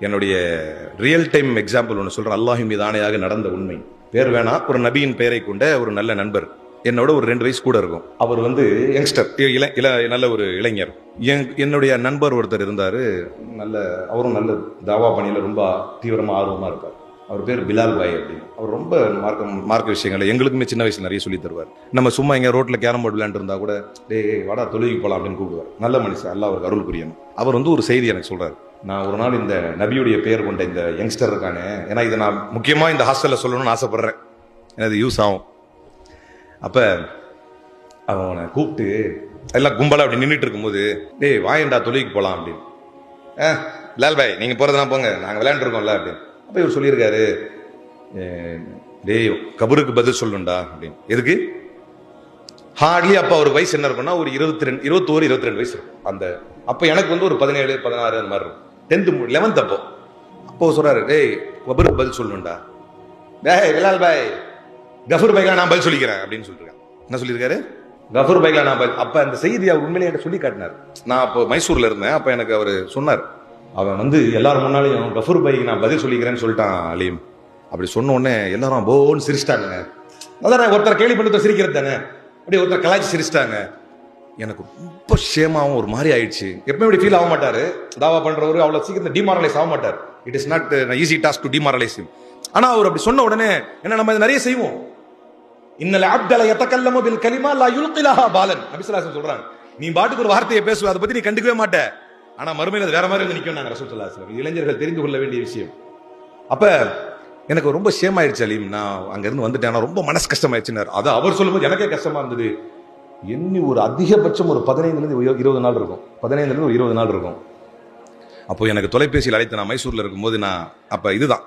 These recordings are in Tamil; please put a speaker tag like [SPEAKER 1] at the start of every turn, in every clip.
[SPEAKER 1] என்னுடைய ரியல் டைம் எக்ஸாம்பிள் ஒன்று சொல்கிறேன் அல்லாஹி மீது ஆணையாக நடந்த உண்மை. பேர் வேணா ஒரு நபியின் பெயரை கொண்ட ஒரு நல்ல நண்பர் என்னோட ஒரு ரெண்டு வயசு கூட இருக்கும். அவர் வந்து யங்ஸ்டர் இள இள நல்ல ஒரு இளைஞர். என்- என்னுடைய நண்பர் ஒருத்தர் இருந்தார். நல்ல அவரும் நல்ல தாவா பணியில் ரொம்ப தீவிரமாக ஆர்வமாக இருப்பார். அவர் பேர் பிலால் பாய் அப்படின்னு. அவர் ரொம்ப மார்க்க மார்க்க விஷயங்களை எங்களுக்குமே சின்ன வயசுல நிறைய சொல்லி தருவார். நம்ம சும்மா எங்கே ரோட்டில் கேரம் போர்டு விளையாண்டுருந்தா கூட டேய் வாடா தொழுகி போகலாம் அப்படின்னு கூப்பிடுவார். நல்ல மனுஷன் அல்லாஹ் அவருக்கு அருள் புரியணும். அவர் வந்து ஒரு செய்தி எனக்கு சொல்கிறார் நான் ஒரு நாள் இந்த நபியுடைய பெயர் கொண்ட இந்த யங்ஸ்டர் இருக்கானே ஏன்னா இதை நான் முக்கியமாக இந்த ஹாஸ்டலில் சொல்லணும்னு ஆசைப்பட்றேன். எனக்கு யூஸ் ஆகும். அப்போ அவனை கூப்பிட்டு எல்லாம் கும்பலாக அப்படி நின்றுட்டு இருக்கும்போது டேய் வாயண்டா தொழிலுக்கு போகலாம் அப்படின்னு. ஆ லால் பாய் நீங்கள் போறதுனா போங்க நாங்கள் விளையாண்டுருக்கோம்ல அப்படின்னு. அப்போ இவர் சொல்லியிருக்காரு டேய் கபருக்கு பதில் சொல்லுண்டா அப்படின்னு. எதுக்கு? ஹார்ட்லி அப்போ அவர் வயசு என்ன இருக்கும்னா ஒரு இருபத்தி ரெண்டு இருபத்தோரு இருபத்தி ரெண்டு வயசு இருக்கும். அந்த அப்போ எனக்கு வந்து ஒரு பதினேழு பதினாறு அந்த மாதிரி இருக்கும். டென்த்து லெவன்த் அப்போ அப்போ சொல்கிறாரு டேய் கபருக்கு பதில் சொல்லணும்டா டேய் விலால் பாய் கஃபூர் பைக்கில் நான் பதில் சொல்லிக்கிறேன் அப்படின்னு சொல்லியிருக்கேன் என்ன சொல்லியிருக்காரு? கஃபூர் பைக்கில் நான் பதில் அப்போ அந்த செய்தி அவர் உண்மையிலேயே என்கிட்ட சொல்லி காட்டினார். நான் அப்போ மைசூரில் இருந்தேன். அப்போ எனக்கு அவர் சொன்னார். அவன் வந்து எல்லாரும் முன்னாலையும் கஃபூர் பைக்கு நான் பதில் சொல்லிக்கிறேன்னு சொல்லிட்டான் அலீம். அப்படி சொன்ன உடனே எல்லாரும் போன்னு சிரிச்சிட்டாங்க. அதான் ஒருத்தர் கேள்வி பண்ணி ஒருத்தர் சிரிக்கிறது தானே? அப்படியே ஒருத்தர் கலாய்ச்சி சிரிச்சிட்டாங்க. எனக்கு ரொம்ப ஷேமாகவும் ஒரு மாதிரி ஆயிடுச்சு. எப்பவுமே இப்படி ஃபீல் ஆக மாட்டார் தாவா பண்றவரு அவ்வளோ சீக்கிரம் டிமாரலைஸ் ஆக மாட்டார் it is not easy task to demoralise ஆனால் அவர் அப்படி சொன்ன உடனே என்ன நம்ம இதை நிறைய செய்வோம். இன்னல அப்தல யதகல்லமு பில் கலிமா லா யுல்கிலஹா பாலன். நபி ஸல்லல்லாஹு சொல்றாங்க. நீ பாட்டுக்கு ஒரு வார்த்தையை பேசுவ அதை பத்தி நீ கண்டுக்கவே மாட்ட. ஆனா மறுமையில அது வேற மாதிரி வந்து நிக்கும் நாங்க ரசூல் ஸல்லல்லாஹு அலைஹி இளைஞர்கள் தெரிந்து கொள்ள வேண்டிய விஷயம். அப்ப எனக்கு ரொம்ப ஷேம் ஆயிடுச்சு அலீம். நான் அங்க இருந்து வந்துட்டேன். ரொம்ப மனசு கஷ்டமாயிடுச்சுனார் அது அவர் சொல்லும்போது எனக்கே கஷ்டமா இருந்தது. எண்ணி ஒரு அதிகபட்சம் ஒரு பதினைந்துலேருந்து இருபது நாள் இருக்கும். பதினைந்துலேருந்து ஒரு இருபது நாள் இருக்கும். அப்போ எனக்கு தொலைபேசியில் அழைத்து நான் மைசூரில் இருக்கும்போது நான் அப்போ இதுதான்.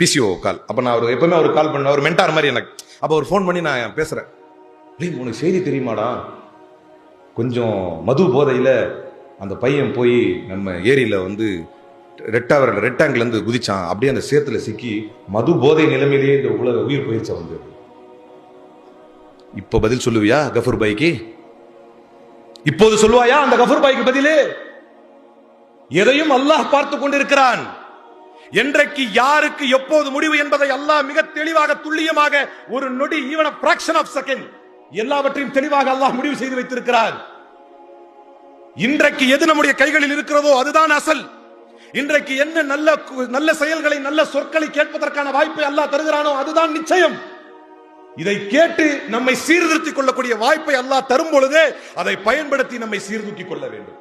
[SPEAKER 1] பிசிஓ கால் அப்போ நான் அவர் எப்பவுமே அவர் கால் பண்ண ஒரு மென்டார் மாதிரி எனக்கு அப்போ ஒரு ஃபோன் பண்ணி நான் பேசுகிறேன் "அலீம், உனக்கு செய்தி தெரியுமாடா? கொஞ்சம் மது போதையில் அந்த பையன் போய் நம்ம ஏரியில் வந்து ரெட்டாவரில் ரெட்டாங்கிலேருந்து குதிச்சான். அப்படியே அந்த சேத்துல சிக்கி மது போதை நிலைமையிலேயே இந்த உலக உயிர் போயிடுச்சு வந்து இப்போ பதில் சொல்லுவியா கஃபூர் பாய்க்கு? இப்போது சொல்லுவாயா அந்த கஃபூர் பாய்க்கு பதிலு? எதையும் அல்லாஹ் பார்த்து கொண்டிருக்கிறான். என்றைக்கு யாருக்கு எப்போது முடிவு என்பதை அல்லாஹ் மிக தெளிவாக துல்லியமாக ஒரு நொடி ஈவன் பிராக்ஷன் ஆஃப் செகண்ட் எல்லாவற்றையும் தெளிவாக அல்லாஹ் முடிவு செய்து வைத்திருக்கிறார். இன்றைக்கு எது நம்முடைய கைகளில் இருக்கிறதோ அதுதான் அசல். இன்றைக்கு என்ன நல்ல கு- நல்ல செயல்களை நல்ல சொற்களை கேட்பதற்கான வாய்ப்பை அல்லாஹ் தருகிறானோ அதுதான் நிச்சயம். இதை கேட்டு நம்மை சீர்திருத்திக் கொள்ளக்கூடிய வாய்ப்பை அல்லாஹ் தரும் பொழுது அதை பயன்படுத்தி நம்மை சீர்தூக்கிக் கொள்ள வேண்டும்.